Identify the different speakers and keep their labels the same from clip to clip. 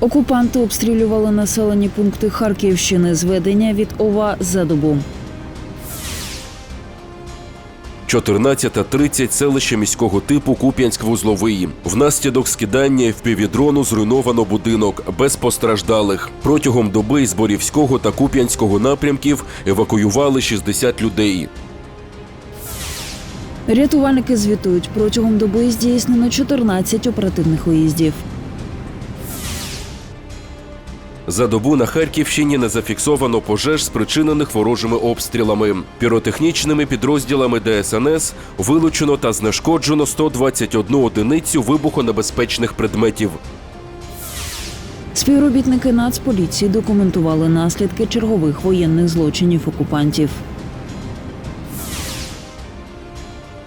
Speaker 1: Окупанти обстрілювали населені пункти Харківщини. Зведення від ОВА за добу.
Speaker 2: 14.30 селище міського типу Куп'янськ-Вузловий. Внаслідок скидання впівдрону зруйновано будинок без постраждалих. Протягом доби з Борівського та Куп'янського напрямків евакуювали 60 людей.
Speaker 1: Рятувальники звітують, протягом доби здійснено 14 оперативних виїздів.
Speaker 2: За добу на Харківщині не зафіксовано пожеж, спричинених ворожими обстрілами. Піротехнічними підрозділами ДСНС вилучено та знешкоджено 121 одиницю вибухонебезпечних предметів.
Speaker 1: Співробітники Нацполіції документували наслідки чергових воєнних злочинів окупантів.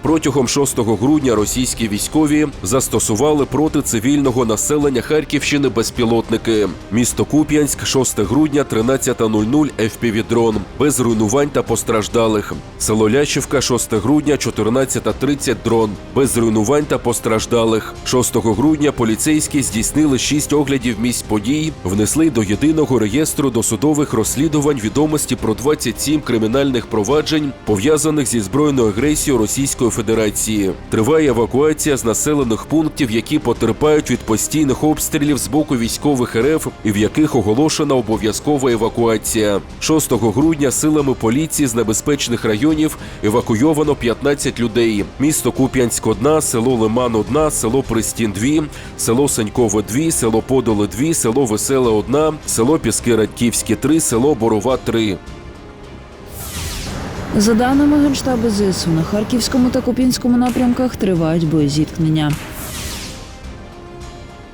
Speaker 2: Протягом 6 грудня російські військові застосували проти цивільного населення Харківщини безпілотники. Місто Куп'янськ, 6 грудня, 13.00 FPV-дрон, без руйнувань та постраждалих. Село Лящівка, 6 грудня, 14.30 дрон, без руйнувань та постраждалих. 6 грудня поліцейські здійснили 6 оглядів місць подій, внесли до єдиного реєстру досудових розслідувань відомості про 27 кримінальних проваджень, пов'язаних зі збройною агресією Російської Федерації. Триває евакуація з населених пунктів, які потерпають від постійних обстрілів з боку військових РФ і в яких оголошена обов'язкова евакуація. 6 грудня силами поліції з небезпечних районів евакуйовано 15 людей. Місто Куп'янськ 1, село Лиман 1, село Пристін 2, село Санькове 2, село Подоле 2, село Веселе 1, село Піски Радьківські 3, село Борова 3.
Speaker 1: За даними Генштабу ЗСУ, на Харківському та Куп'янському напрямках тривають боєзіткнення.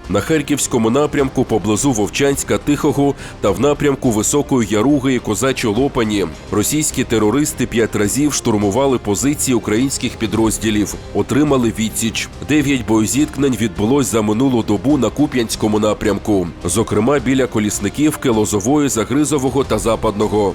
Speaker 2: На Харківському напрямку поблизу Вовчанська Тихого та в напрямку Високої Яруги і Козачі Лопані російські терористи п'ять разів штурмували позиції українських підрозділів, отримали відсіч. Дев'ять боєзіткнень відбулось за минулу добу на Куп'янському напрямку, зокрема біля Колісниківки, Лозової, Загризового та Западного.